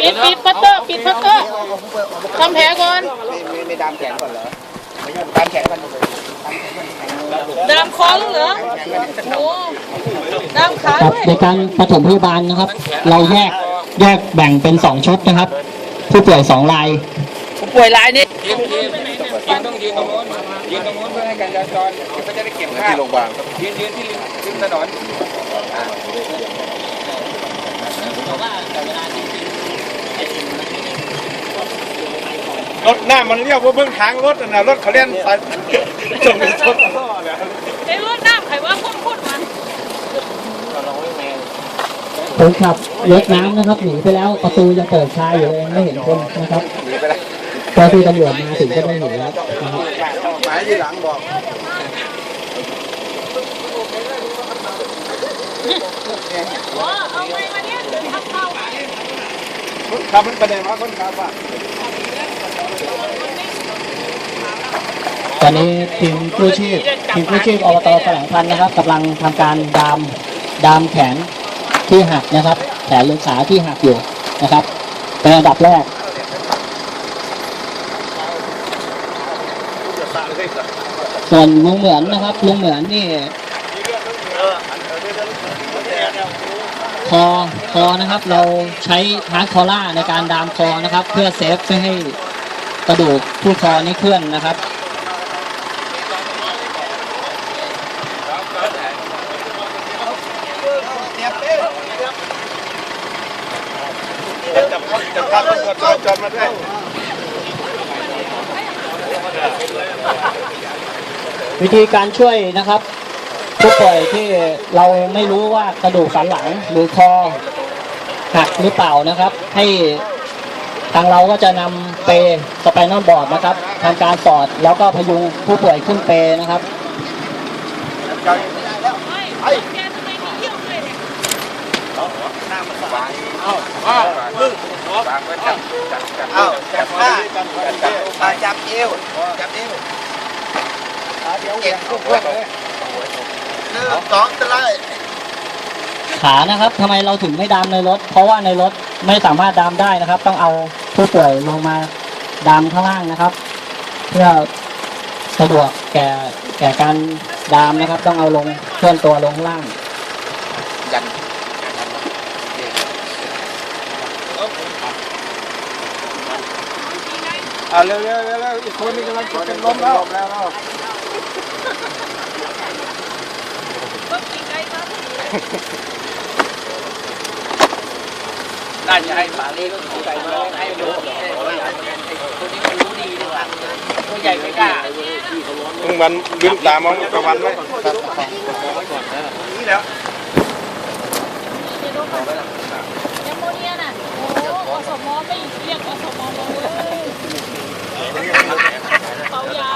ปิดปิดพัตเตอร์ปิดพัตเตอร์ทำแผลก่อนไม่ไม่ดามแขนก่อนเหรอดามแขนก่อนดามคอเหรอโอ้ดามขาด้วยในการปฐมพยาบาลนะครับ เราแยกแยกแบ่งเป็นสองชุดนะครับ ผู้ป่วยสองรายผู้ป่วยรายนี้ยืนยืนยืนต้องยืนตรงโน้นยืนตรงโน้นเพื่อให้การจราจรเขาจะได้เก็บภาพที่โรงพยาบาลยืนยืนที่ริม ริมถนนรถหน้ามันเรียกว่าเบื้องทางรถนะรถเขาเล่นใส่จงเป็นชนท่อเนี่ยไอ้รถน้ำใครว่าพ่นพ่นมันคนขับรถน้ำนะครับหนีไปแล้วประตูยังเปิดชายอยู่เลยไม่เห็นคนนะครับหนีไปแล้วเจ้าที่ตำรวจมาถึงก็ไม่เห็นแล้วนะครับ หมายที่หลังบอก อ๋อเอาไงมาเนี่ยเดินทับเข้าคนขับมันประเด็นว่าคนขับอะตอนนี้ทีมกู้ชีพทีมกู้ชีพอบตแสลงพันธ์นะครับกำลังทำการดามดามแขนที่หักนะครับ แขนหรือขาที่หักอยู่นะครับเป็นอันดับแรกส่วนลุงเหมือนนะครับลุงเหมือนนี่ คอคอนะครับ เราใช้ฮาร์ดคอล่าในการดามคอนะครับ เพื่อเซฟไม่อให้กระดูกที่คอนี่เคลื่อนนะครับจับจับภาวจจราจรมาด้วยวิธีการช่วยนะครับ ผู้ป่วยที่เราไม่รู้ว่ากระดูกสันหลังหรือคอหักหรือเปล่านะครับ ให้ทางเราก็จะนำเปรสไปนอลบอร์ดนะครับทำการสอดแล้วก็พยุงผู้ป่วยขึ้นเปรนะครับไม่แกทำไมมีเยี่ยวด้วยเนี่ยวางไว้จับจับจับอ้าจับหน้าจับจับจับเอวจับเอวเก่งทุกคนเลย หนึ่งสองจะไล่ขานะครับทำไมเราถึงไม่ดามในรถ เพราะว่าในรถไม่สามารถดามได้นะครับ ต้องเอาผู้ป่วยลงมาดามข้างล่างนะครับ เพื่อสะดวกแก่แก่การดามนะครับ ต้องเอาลงเคลื่อนตัวลงข้างล่างยันอ่าเร็วเร็วเร็วเร็วอีกคนนึงกำลังจะเป็นลมแล้วแล้ว ก็กินไก่ครับ น่าจะให้ฝาเล่ก็ถือไปมาให้ดูคนนี้มันรู้ดีดีกว่าตัวใหญ่ไม่กล้ามึงมันลืมตามองกระวันไว้นี่แล้วยังโมเนียน่ะโอ้อสมอไม่เรียกอสมอมเลยเปายา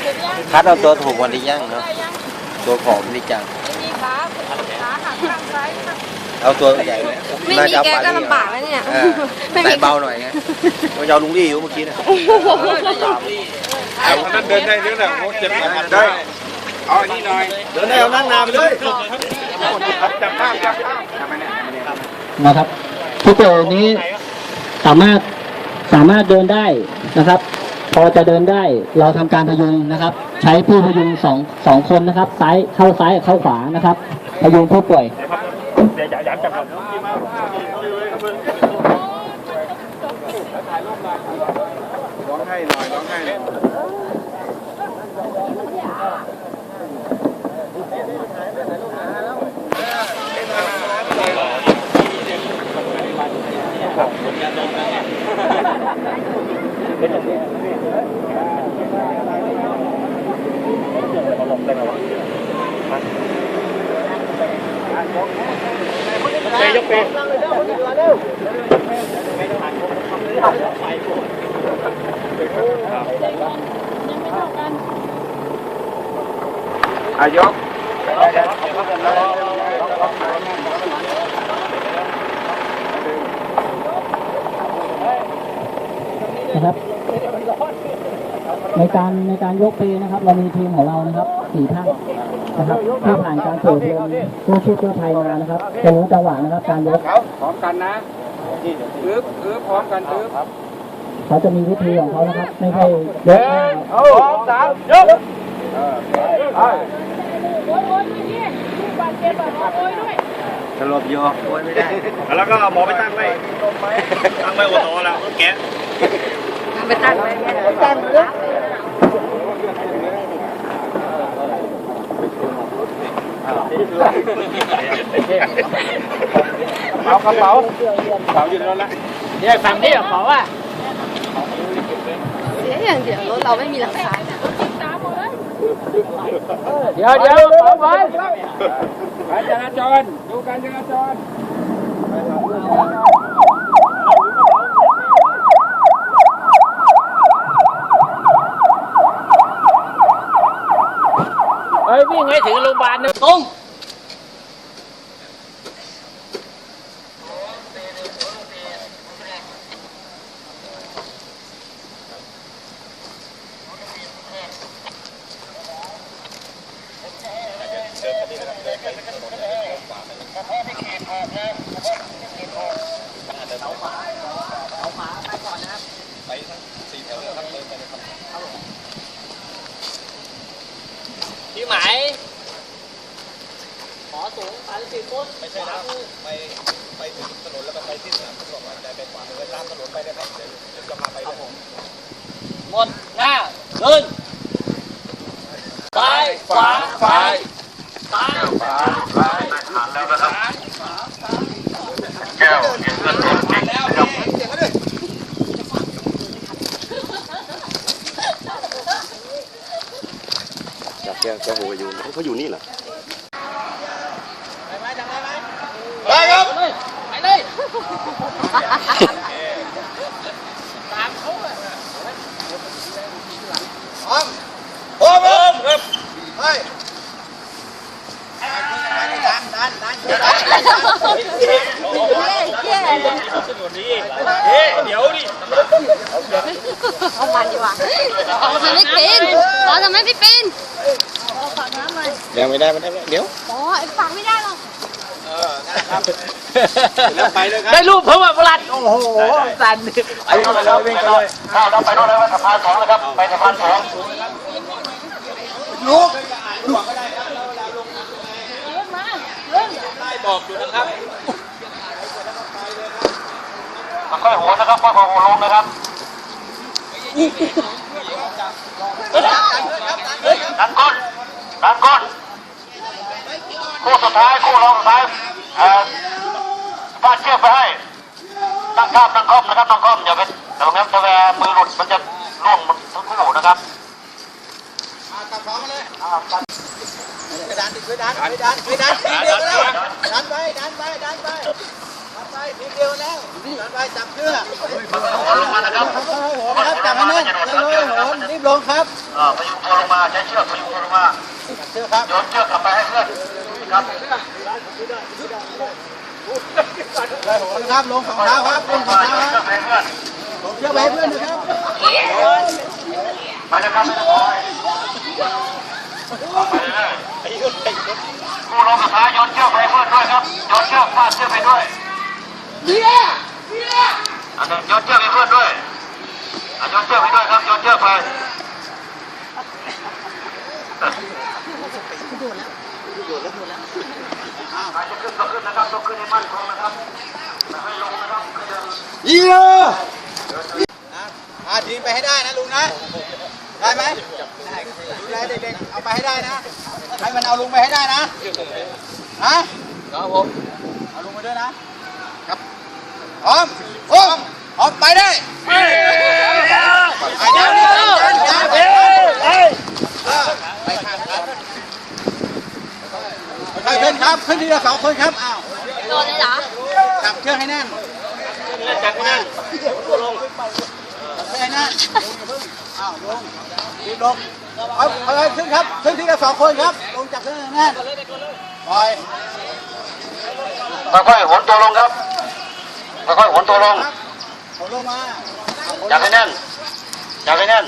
เดี๋ยวยังคัดเอาตัวถูกวันนี้ยังเนาะตัวผอมนี่จัง ไม่มีขาขาหักข้างซ้ายข้าง เอาตัวใหญ่เลยไม่น่ามีจะเอาแกปลาก็ลี่ลำบากแล้วเนี่ยเออไม่มีแต่เบาหน่อยไงมันจะเอาลุงลี่อยู่เมื่อกี้นะเอาคนนั้นเดินได้เรื่องน่ะโอ้เจ็บหนักได้ เอาอันนี้หน่อย เดินได้เอานั่งนานไปเลยจับภาพจับภาพนะครับผู้ป่วยนี้สามารถสามารถเดินได้นะครับ พอจะเดินได้เราทำการพยุงนะครับ ใช้ผู้พยุงสองสองคนนะครับ ซ้ายเข้าซ้ายเข้าขวานะครับ พยุงผู้ป่วย ยอย่าจับร้องให้หน่อยร้องให้หน่อยอาย ยกนะครับ ในการในการยกเพลนะครับ เรามีทีมของเรานะครับสี่ท่านนะครับที่ผ่านการฝึกเรียนกู้ชีพกู้ภัยมานะครับจะรู้จังหวะนะครับ การยกพร้อมกันนะอึ๊บอึ๊บพร้อมกันอึ๊บเขาจะมีวิธีของเขานะครับ ไม่ใช่ยกหน้าสองสามยกโอ้ยโอ้ยด้วยเนี่ยลูกบาดเจ็บอะโอ้ยด้วยสลบโยโอ้ยไม่ได้ แล้วก็หมอไปตั้งไว้ตั้งไว้หัวโตแล้วแกะไปตั้งไว้เนี่ย เอากระเป๋ากระเป๋าอยู่ในรถแล้วเดี๋ยวฝั่งนี้ขอว่าเสียอย่างเดียวรถเราไม่มีหลักฐานตามหมดเลยเดี๋ยวเดี๋ยวขอไว้การจราจรดูการจราจร เฮ้ย วิ่งให้ถึงโรงพยาบาลนะตรง ที่หมาย ขอสูงสามสิบฟุตไม่ใช่นะไปไปถึงถนนแล้วไปที่สนามฟุตบอลมาแต่ไปขวามถนนไปได้ครับเดี๋ยวจะพาไปครับผมหมดหน้าเดินซ้ายขวาซ้ายซ้ายจับแก้วแก้วหูอยู่เขาอยู่นี่เหรอได้ครับไปเลย พร้อมพร้อมครับไปดันดันดันดัน แย่ เลยเดี๋ยวดิเอามันดีกว่าเราทำไม่เป็นเราทำไม่เป็นเดี๋ยวไม่ได้ไม่ได้ เดี๋ยวอ๋อไอ้ฟังไม่ได้หรอกแล้วไปเลยครับได้รูปเขาแบบประหลัดโอ้โหสันไปเลยวิ่งไปเลยเราไปโน่นเลยว่าสะพานสองเลยครับ ไปสะพานสองลุก เดินมาเดิน บอกอยู่นะครับค่อยหัวนะครับค่อยหัวลงนะครับดันก้นดันก้นคู่สุดท้ายคู่รองสุดท้ายเอ่อฟาดเชือกไปให้ตั้งท่าตั้งคอมนะครับตั้งคอมอย่าไปเดี๋ยวงั้นจะแวมือหลุดมันจะร่วงทั้งคู่นะครับตัดสองมาเลยไป ดันดิไปดันไปดันไปดันทีเดียวแล้วดันไปดันไปดันไปดันไปทีเดียวแล้วดันไปจับเชือกหัวลงมานะครับโหนครับจับให้แน่นเลยโหนรีบลงครับเอ่อพยุงตัวลงมาใช้เชือกพยุงตัวลงมาจับเชือกครับโยนเชือกกลับไปให้เพื่อนครับเลยโหนครับลงสองเท้าครับลงสองโยเท้านเชืคอรับกไปให้เพื่อนลงเชือกไปให้เพื่อนนะครับไปนะครับ ไม่ต้องคอยไปเลยคู่ลงสุดท้ายโยนเชือกไปให้เพื่อนด้วยครับโยนเชือกฟาดเชือกไปด้วยอันหนึ่งโยนเชือกให้เพื่อนด้วยอันโยนเชือกไปด้วยครับโยนเชือกไปใครจะขึ้นก็ขึ้นนะครับต้องขึ้นให้มั่นคงนะครับไม่ลงนะครับไม่เดิน เยี่ย อาทีมไปให้ได้นะลุงนะ ได้ไหม ดูแลเด็กๆเอาไปให้ได้นะให้มันเอาลุงไปให้ได้นะนะครับผมเอาลุงไปด้วยนะครับพร้อมพร้อมพร้อมไปได้ไปเดี๋ยวเดี๋ยวเดี๋ยวไปครับขึ้นครับขึ้นทีละสองคนครับอ้าวโดนเลยเหรอจับเชือกให้แน่นจับให้แน่นลงให้แน่นอ้าวลงรีบลง เอาเอาเลยขึ้นครับขึ้นทีละสองคนครับ ลงจับเชือกให้แน่นปล่อยค่อยๆหนตัวลงครับ ค่อยๆหนตัวลงครับเอาลงมาจับให้แน่นจับให้แน่น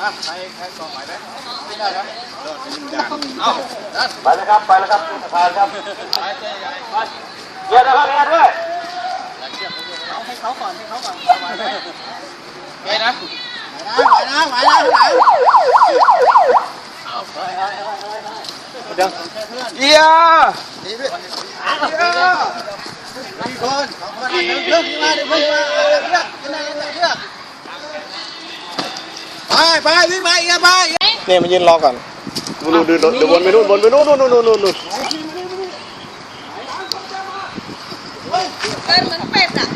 อะใครใครก่อนไหวไหมไม่ได้นะเลิศเป็นด่านเอ้าดันไปแล้วครับ ไปแล้วครับสะพานครับไปเจ๊ใหญ่ไปเกียร์นะครับเกียร์ด้วยเอาให้เขาก่อนให้เขาก่อนไหวไหมไหวนะไหว นะไหวนะไหวนะเอียดีพี่เอียมีคนสองคนเริ่มเริ่มมาเริ่มมาเลือกเลือกเลือกเลือกไปไปวิ่งไปอีกไปเนี่ยมายืนรอก่อนดูดูดูดูวนไปนู่นวนไปนู่นนู่นนู่นนู่นนู่นเป็นเหมือนเป็ดอะ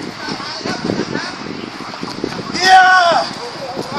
เอียเอียว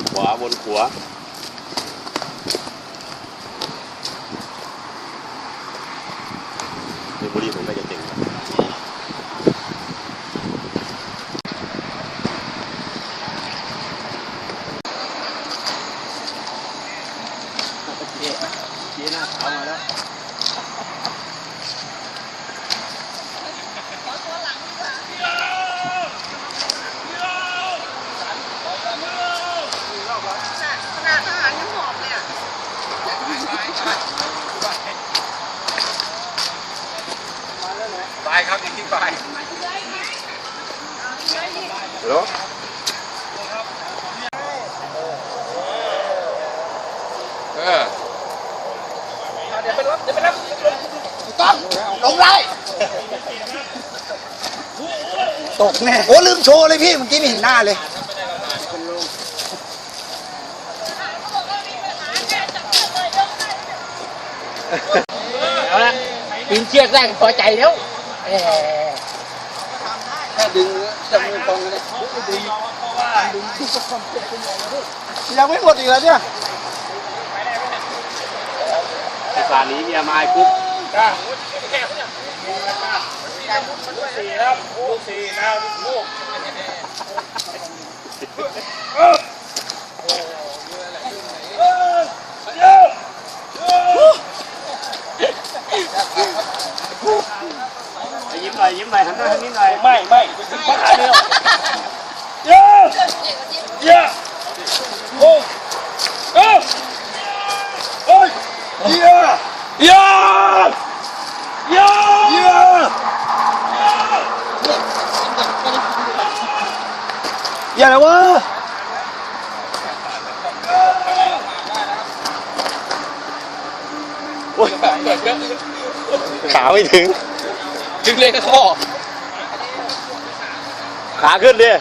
นขวาวนขวาในบุรีผมก็จะเจ๋งครับ ขนาดทหารยังหอบเลยอะ ไปครับอีกที่ไปเหรอเออต้องลง ไล่ตกแน่ โอ้ลืมโชว์เลยพี่เมื่อกี้ไม่เห็นหน้าเลย เอาละปีนเชือกได้พอใจแล้วแหมแค่ดึงจะมือตรงเลยยังไม่หมดอีกแล้วเนี่ยสะพานนี้มีอาไม้กุ๊บ ยิ้มหน่อยยิ้มหน่อยหันหน้าทางนี้หน่อยไม่ไม่ไม่ขาเดียวเยอะเยอะโอ้โอ้โอ้ยเยอะ เยอะเยอะเยอะอย่าเลยวะโอ้ยขาไม่ถึง ดึงเลยก็ข้อขาขึ้นดิ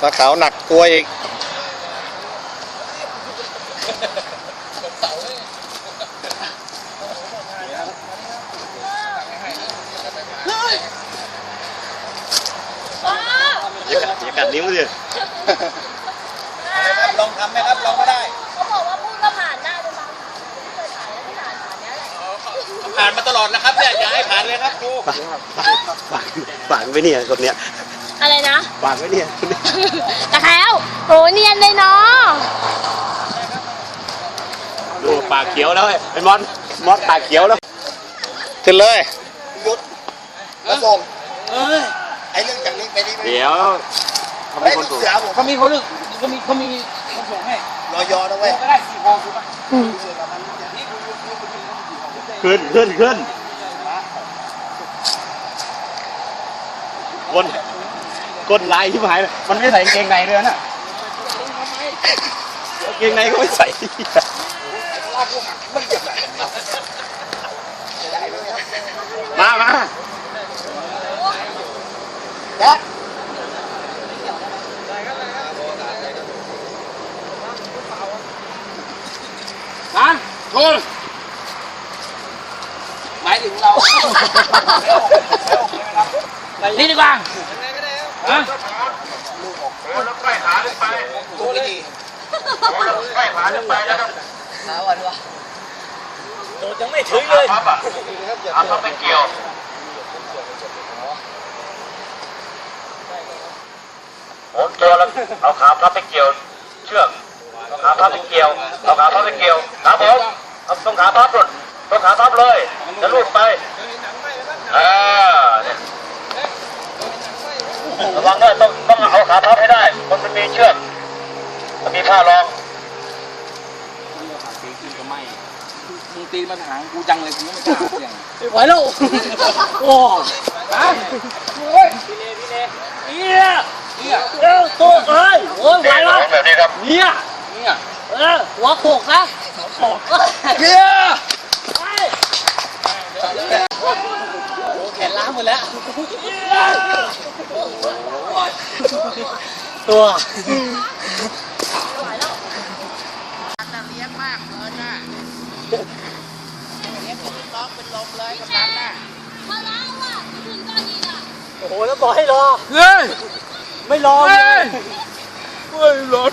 ถ้าขาวหนักกลัวอีก ว้า อย่า กัดอย่ากัดนิ้วดิลองทำไหมครับลองก็ได้เขาบอกว่าพูดก็ผ่านได้ด้วยมั้งไม่เคยผ่านแล้วไม่ผ่านผ่านเนี้ยแหละผ่านมาตลอดนะครับเนี่ยอย่าให้ผ่านเลยครับครูฝากฝากฝากไว้เนี่ยคนเนี้ยอะไรนะฝากไว้เนี่ยคนเนี้ยตะแคล้วโหเนียนเลยเนาะดูปากเขียวแล้วเว้ยไอ้มอสมอสปากเขียวแล้ว ขึ้นเลยหยุดแล้วส่งเอ้ยไอ้เรื่องจากนี้ไปนี่ไปเดี๋ยว เขาไอ้เป็นคนลูถูกกเสือผมเขามีเขาเลือกเขามีเขามีคนส่งให้รอยอนะเว้ยก็ได้สี่พอถูกป่ะขึ้นขึ้นขึ้นวนก้นลายที่หายเลยมันไม่ใส่กางเกงในด้วยนะกางเกงในก็ไม่ใส่มามาแจ๊ค นะโทษหมายถึงเรานี่ดีกว่าฮะโอ้แล้วใกล้ขาขึ้นไปโอ้แล้วใกล้ขาขึ้นไปแล้วก็โดดยังไม่ถึงเลยพับอะเอาพับไปเกี่ยวโหนตัวแล้วเอาขาพับไปเกี่ยวเชือกเอา ขาพับไปเกี่ยวเอาขาพับไปเกี่ยวครับผมเอาตรงขาพับเลยตรงขาพับเลยจะลูดไปอ่าเนี่ยระวังด้วยต้องต้องเอาขาพับให้ได้มันมันมีเชือกมันมีผ้ารองมึงตีมาหางกูจังเลยกูไม่กล้าเสี่ยงไหวแล้วโอ้เอี้ยเอี้ยเอ้าตัวเอ้ยโอ้ยไหวนี่แล้วแบบนี้ครับเนี่ย เนี่ยเออหัวโขกนะเฮียแขนล้าหมดแล้วตัวมาแล้วอะมาถึงตอนนี้อะโอ้โหแล้วบอกให้รอเฮ้ยไม่รอเฮ้ยเฮ้ยรถ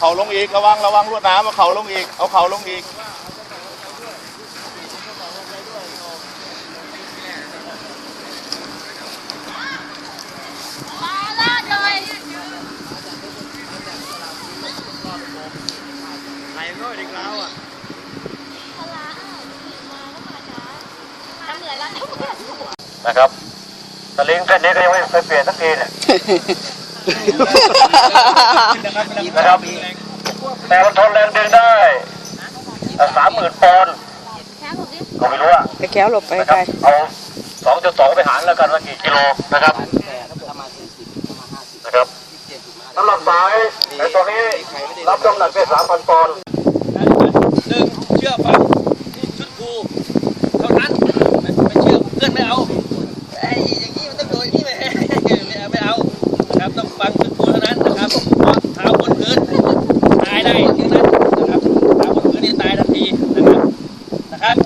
เอาเข่าลงอีกระวังระวังลวดน้ำเอาเข่าลงอีกเอาเข่าลงอีกมาลาดเลยไหนก็เด็กเราอะทำเหนื่อยแล้วนะครับสลิงเส้นนี้ก็ยังไม่ไปเปลี่ยนสักทีเนี่ย นะครับแต่มันทนแรงดึงได้สามหมื่นปอนด์ก็ไม่รู้อะไปแก้วหลบไปไกลเอาสองจุดสองไปหารแล้วกันว่ากี่กิโลนะครับนะครับสำหรับสายในตัวนี้รับน้ำหนักได้สามพันปอนด์หนึ่งเชื่อฟังนี่ชุดครูเท่านั้นไม่ไม่เชื่อเพื่อนไม่เอาไอ้อย่างนี้มันต้องโดยนี่ไม่ไม่เอาไม่เอานะครับต้องฟังชุดครูเท่านั้นนะครับเพราะเท้าบนพื้นตายได้ทั้งนั้นนะครับเท้าบนพื้นนี่ตายทันทีนะครับนะครับ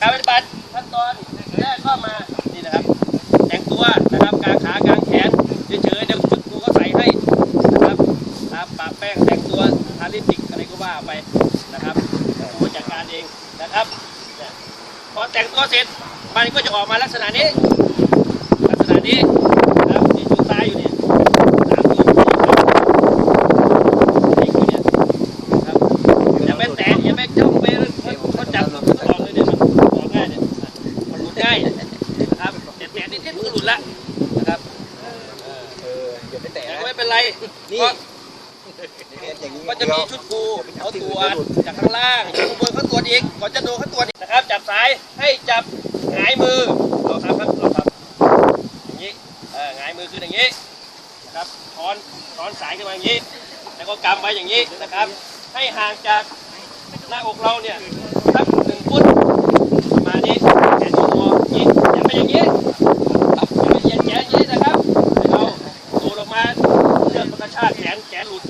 การปฏิบัติขั้นตอนแรกก็มานี่นะครับ แต่งตัวนะครับกางขากางแขนเฉยๆเดี๋ยวชุดครูก็ใส่ให้นะครับทาปะแป้งแต่งตัวทาลิติกอะไรก็ว่าไปนะครับผู้จัดการเองนะครับพอแต่งตัวเสร็จมันก็จะออกมาลักษณะนี้ ลักษณะนี้ชุดซ้ายอยู่เนี่ยสามตัวนี่คือเนี่ยนะครับอย่าไปแตะอย่าไปจ้องไปเขาจับมันก็ออกเลยเนี่ยมันออกง่ายเนี่ยมันหลุดง่ายนะครับแต่แตะนิดๆมันก็หลุดละนะครับแต่ก็ไม่เป็นไรเพราะมันจะมี ชุดครูเขาตรวจจากข้างล่างจากข้างบนเขาตรวจอีกก่อนจะโดนเขาตรวจอีกนะครับ จับสายให้จับหงายมือเราทำครับเราทำอย่างนี้เออหงายมือคืออย่างนี้นะครับช้อนช้อนสายขึ้นมาอย่างนี้ แล้วก็กำไว้อย่างนี้นะครับ ให้ห่างจากหน้าอกเราเนี่ยสักหนึ่งฟุตประมาณนี้แขนอยู่ตัวอย่างนี้อย่าไปอย่างนี้อย่าไปเหยียดแขนอย่างนี้นะครับให้เราตูดออกมาเชือกมันกระชากแขนแขนหลุด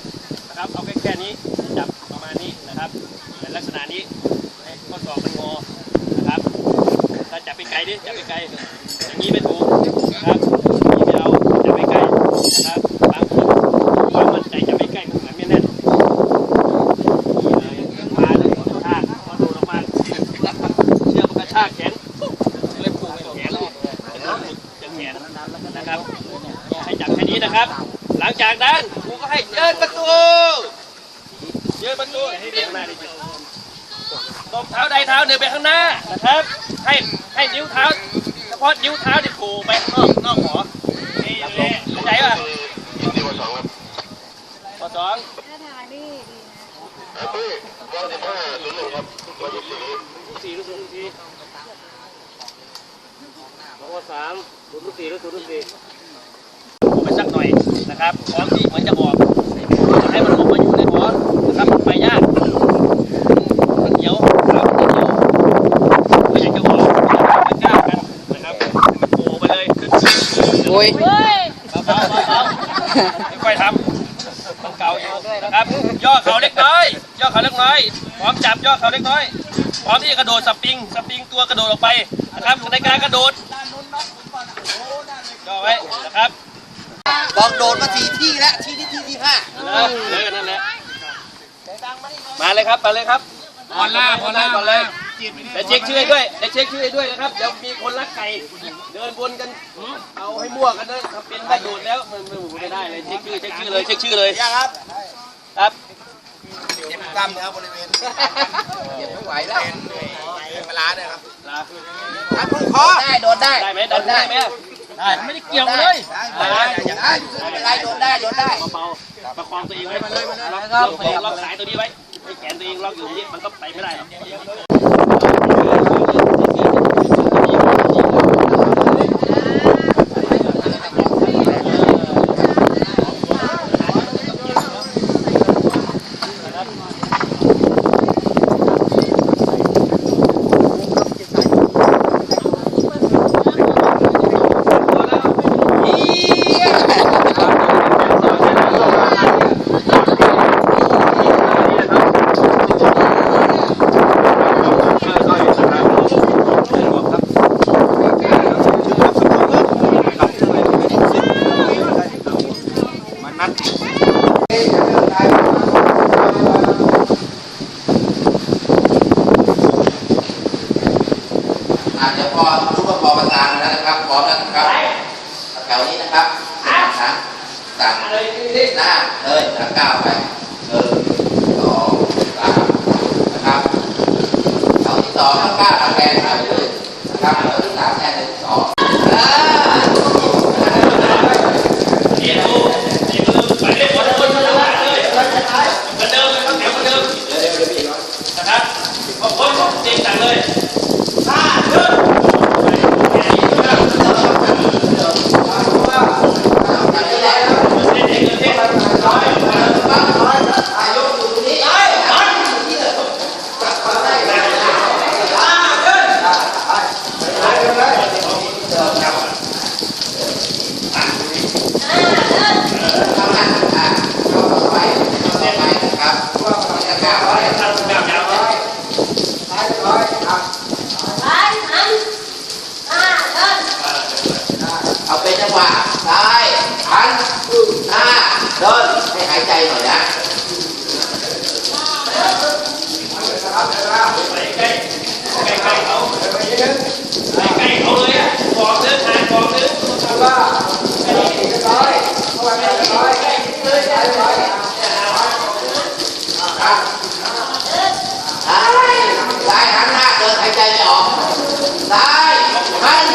นะครับเอาแค่แค่นี้จับประมาณนี้นะครับเป็นลักษณะนี้ให้ข้อศอกมันงอนะครับถ้าจับไปไกลดิจับไปไกลอย่างนี้ไม่ถูกนะครับอย่างนี้ไม่เอาจับไปใกล้นะครับบางคนความมั่นใจจับไปใกล้มันเหมือนไม่แน่น มาเลยกระชากพอโดดออกมาเชือกมันกระชากแขนเล็บปูแขนเลยจะแขนนะครับ ให้จับแค่นี้นะครับ หลังจากนั้นครูก็ให้เดินประตูเดินประตูให้เดินมาดิตบเท้าใดเท้าหนึ่งไปข้างหน้านะครับ ให้ให้นิ้วเท้า เฉพาะนิ้วเท้าที่โผล่ไปข้างนอกนอกหอนี่แหละเข้าใจป่ะข้อสอง สี่รู้สึกที อ สามศูนย์สี่หรือศูนย์สี่ไปสักหน่อยนะครับพร้อมที่เหมือนจะออกจะให้มันลงมาอยู่ในหัวนะครับมันไปยากมันเหนียวครับมันเหนียวก็อยากจะออกมันยากกันนะครับมันโผล่ไปเลยคือโอ้ยเฮ้ยเบาๆเบาๆค่อยๆทำมันเก่าอยู่นะครับย่อเข่าเล็กน้อยย่อเข่าเล็กน้อยพร้อมจับย่อเข่าเล็กน้อยพร้อมที่จะกระโดดสปริงสปริงตัวกระโดดออกไปนะครับในการกระโดดย่อไว้นะครับ บอกโดดมาสี่ที่แล้วที่ที่ที่ที่ห้านะเลยนั่นแหละมาเลยครับมาเลยครับพอล่าพอล่าก่อนเลยเดี๋ยวเช็คชื่อให้ด้วยเดี๋ยวเช็คชื่อให้ด้วยนะครับเดี๋ยวมีคนรักไก่เดินวนกันเอาให้มั่วกันนะถ้าเป็นได้โดดแล้วมันไม่ได้เลยเช็คชื่อเช็คชื่อเลยเช็คชื่อเลยยังครับครับเจ็บกล้ามเนื้อบริเวณเจ็บไม่ไหวแล้วเป็นเวลาเนี่ยครับลาครับคุณคอได้โดดได้ได้ไหมดันได้ไหม ได้ไม่ได้เกี่ยวเลยได้ได้ได้ได้ไม่เป็นไรโดดได้โดดได้เบาๆประคองตัวเองไว้ล็อกล็อกตัวเองล็อกสายตัวนี้ไว้ให้แขนตัวเองล็อกอยู่อย่างนี้มันก็ไปไม่ได้หรอก อาจจะพอรู้ว่าพอประสานแล้วนะครับพร้อมแล้วนะครับแถวนี้นะครับนะต่างหน้าเลยแล้วก้าวไปหนึ่งสองสามนะครับแถวที่สองแล้วก้าวแล้วแทนไปเลยนะครับแถวที่สามแทนเลยที่สองอ่า เดี๋ยวเดี๋ยวไปเล่นบอลบนมาเลยเหมือนเดิมเลยครับแถวเหมือนเดิมนะครับขอบคุณครับเต็มจังเลยห้าเดิน เอาเป็นจังหวะซ้ายหันหน้าเดินให้หายใจหน่อยนะ ใกล้ใกล้เขาใกล้เขาเลยอะบอกเดินทาง บอกเดินซ้ายซ้ายหันหน้าเดินหายใจไม่ออกซ้ายหัน